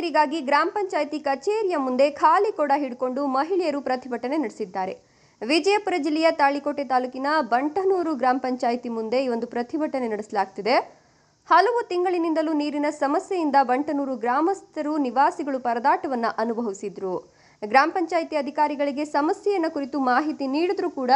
ನೀರಿಗಾಗಿ ಗ್ರಾಮ ಪಂಚಾಯಿತಿ ಕಚೇರಿಯ ಮುಂದೆ ಖಾಲಿ ಕೊಡ ಹಿಡ್ಕೊಂಡು ಮಹಿಳೆಯರು ಪ್ರತಿಭಟನೆ ನಡೆಸಿದ್ದಾರೆ. ವಿಜಯಪುರ ಜಿಲ್ಲೆಯ ತಾಳಿಕೋಟೆ ತಾಲೂಕಿನ ಬಂಟನೂರು ಗ್ರಾಮ ಪಂಚಾಯಿತಿ ಮುಂದೆ ಈ ಒಂದು ಪ್ರತಿಭಟನೆ ನಡೆಸಲಾಗ್ತಿದೆ. ಹಲವು ತಿಂಗಳಿನಿಂದಲೂ ನೀರಿನ ಸಮಸ್ಯೆಯಿಂದ ಬಂಟನೂರು ಗ್ರಾಮಸ್ಥರು, ನಿವಾಸಿಗಳು ಪರದಾಟವನ್ನ ಅನುಭವಿಸಿದ್ರು. ಗ್ರಾಮ ಪಂಚಾಯಿತಿ ಅಧಿಕಾರಿಗಳಿಗೆ ಸಮಸ್ಯೆಯನ್ನ ಕುರಿತು ಮಾಹಿತಿ ನೀಡಿದ್ರೂ ಕೂಡ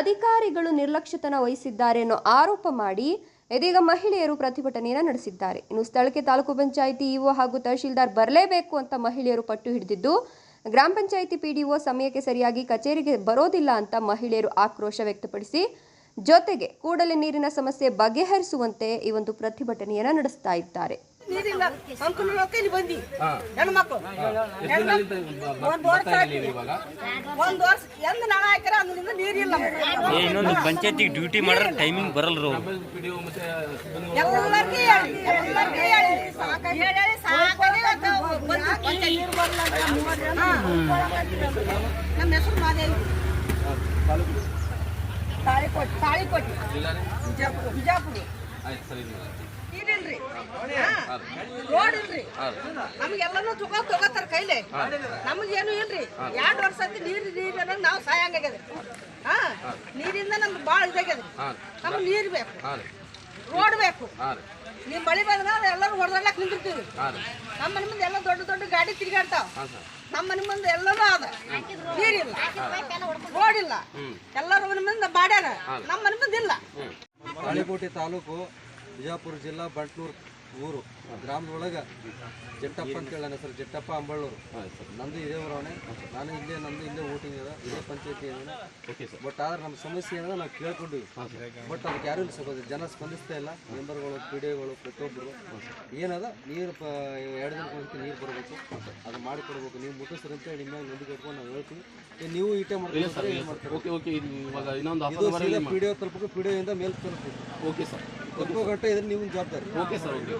ಅಧಿಕಾರಿಗಳು ನಿರ್ಲಕ್ಷ್ಯತನ ವಹಿಸಿದ್ದಾರೆ ಅನ್ನೋ ಆರೋಪ ಮಾಡಿ ಇದೀಗ ಮಹಿಳೆಯರು ಪ್ರತಿಭಟನೆಯನ್ನು ನಡೆಸಿದ್ದಾರೆ. ಇನ್ನು ಸ್ಥಳಕ್ಕೆ ತಾಲೂಕು ಪಂಚಾಯಿತಿ ಇಒ ಹಾಗೂ ತಹಶೀಲ್ದಾರ್ ಬರಲೇಬೇಕು ಅಂತ ಮಹಿಳೆಯರು ಪಟ್ಟು ಹಿಡಿದಿದ್ದು, ಗ್ರಾಮ ಪಂಚಾಯಿತಿ ಪಿಡಿಒ ಸಮಯಕ್ಕೆ ಸರಿಯಾಗಿ ಕಚೇರಿಗೆ ಬರೋದಿಲ್ಲ ಅಂತ ಮಹಿಳೆಯರು ಆಕ್ರೋಶ ವ್ಯಕ್ತಪಡಿಸಿ, ಜೊತೆಗೆ ಕೂಡಲೇ ನೀರಿನ ಸಮಸ್ಯೆ ಬಗೆಹರಿಸುವಂತೆ ಈ ಒಂದು ಪ್ರತಿಭಟನೆಯನ್ನು ನಡೆಸ್ತಾ ಇದ್ದಾರೆ. ನೀರಿಲ್ಲ. ಅಂಕಲ್ ಇಲ್ಲಿ ಬಂದಿ. ಹೆಣ್ಮಕ್ಳು ಒಂದ್ ವರ್ಷ ಎಂದ ನಾಳ ಹಾಕ್ಯಾರ ಅಂದ್ರಿಂದ ನೀರಿಲ್ಲ ಇನ್ನೊಂದು ಪಂಚಾಯತಿಗೆ ಡ್ಯೂಟಿ ಮಾಡ್ರೆ ಟೈಮಿಂಗ್ ಬರಲ್ರು ಎಲ್ಲರಿಗೂ ಹೇಳಿ ಎಲ್ಲರಿಗೂ ಹೇಳಿ. ಹೇಳಿ ಸಾಕಾಗಿ ಪಂಚಾಯ್ತಿ. ನಮ್ಮ ಹೆಸರು ಮಾದೇವಿ. ತಾಳಿಕೋಟೆ ತಾಳಿಕೋಟೆ. ಬಿಜಾಪುರ ಬಿಜಾಪುರ. ನೀರಿಲ್ರಿ ಹಾ. ರೋಡ್ ಇಲ್ರಿ ನಮ್ಗೆಲ್ಲನೂ ತಗೋ ತಗೋತಾರ ಕೈಲೆ. ನಮಗೇನು ಇಲ್ರಿ. ಎರಡು ವರ್ಷ ಆಯ್ತು ನೀರು ನೀರು ಅನ್ನೋದು ನಾವು ಸಾಯಂಗಾಗ್ಯದ ಹಾ ನೀರಿಂದ ನಮ್ಗೆ ಭಾಳ ಇದಾಗ್ಯದ ನಮ್ಗೆ ನೀರು ಬೇಕು. ರೋಡ್ ಬೇಕು. ನೀವು ಬಳಿ ಬಂದ್ರೆ ಎಲ್ಲರೂ ಹೊಡೆದಾಡ್ಲಕ್ ನಿಂತಿರ್ತೀವಿ. ನಮ್ಮ ಮನೆ ಮುಂದೆ ಎಲ್ಲ ದೊಡ್ಡ ದೊಡ್ಡ ಗಾಡಿ ತಿರುಗಾಡ್ತಾವ. ನಮ್ಮ ಮನೆ ಮುಂದೆ ಎಲ್ಲನೂ ಅದ. ನೀರಿಲ್ಲ. ರೋಡ್ ಇಲ್ಲ. ಎಲ್ಲರೂ ಮನೆ ಮುಂದೆ ಮಾಡ್ಯಾರ ನಮ್ಮ ಮನೆ ಮುಂದೆ ಇಲ್ಲ. ತಾಳಿಕೋಟೆ ತಾಲೂಕು ಬಿಜಾಪುರ ಜಿಲ್ಲಾ ಬಂಟ್ನೂರು ಊರು ಗ್ರಾಮದೊಳಗೆ ಜಟ್ಟಪ್ಪ ಅಂತ ಹೇಳಿ ನನ್ನ ಹೆಸರು ಜಟ್ಟಪ್ಪ ಅಂಬಳ್ಳೂರು. ನಂದು ಇದೇ ಊರವನೇ ನಾನು ಇಲ್ಲೇ ನಂದು ಇಲ್ಲೇ ವೋಟಿಂಗ್ ಇದೆ ಇದೇ ಪಂಚಾಯತಿ ಸರ್. ಬಟ್ ಆದ್ರೆ ನಮ್ಮ ಸಮಸ್ಯೆ ಏನಂದ್ರೆ ನಾವು ಕೇಳ್ಕೊಂಡಿವಿ. ಬಟ್ ಅದಕ್ಕೆ ಯಾರು ಇಲ್ಲ ಸಿಗೋದು ಜನ ಸ್ಪಂದಿಸ್ತಾ ಇಲ್ಲ. ಮೆಂಬರ್ಗಳು ಪಿ ಡಿಗಳು ಪ್ರತಿಯೊಬ್ಬರು ಏನದ ನೀರು ಪ ಎರಡು ದಿನ ಒಂದ್ಸತಿ ನೀರು ಬರಬೇಕು. ಅದು ಮಾಡಿಕೊಡ್ಬೇಕು ನೀವು ಮುಟ್ಟಿಸ್ರಿ ಅಂತ ಹೇಳಿ ನಿಮ್ಮ ನಂಬಿಕೆ ಇಟ್ಕೊಂಡು ನಾವು ಹೇಳ್ತೀವಿ. ನೀವು ಈಟೆ ಮಾಡ್ತೀವಿ ಪಿ ಡಿ ಒ ತಲುಪಬೇಕು ಪಿ ಡಿ ಒ ಇಂದ ಮೇಲ್ ತಲುಪಬೇಕು. Okay sir. ಒಪ್ಪಿಕೊಂಡ್ರೆ ಇದ್ರೆ ನೀವು ಜವಾಬ್ದಾರಿ. Okay sir okay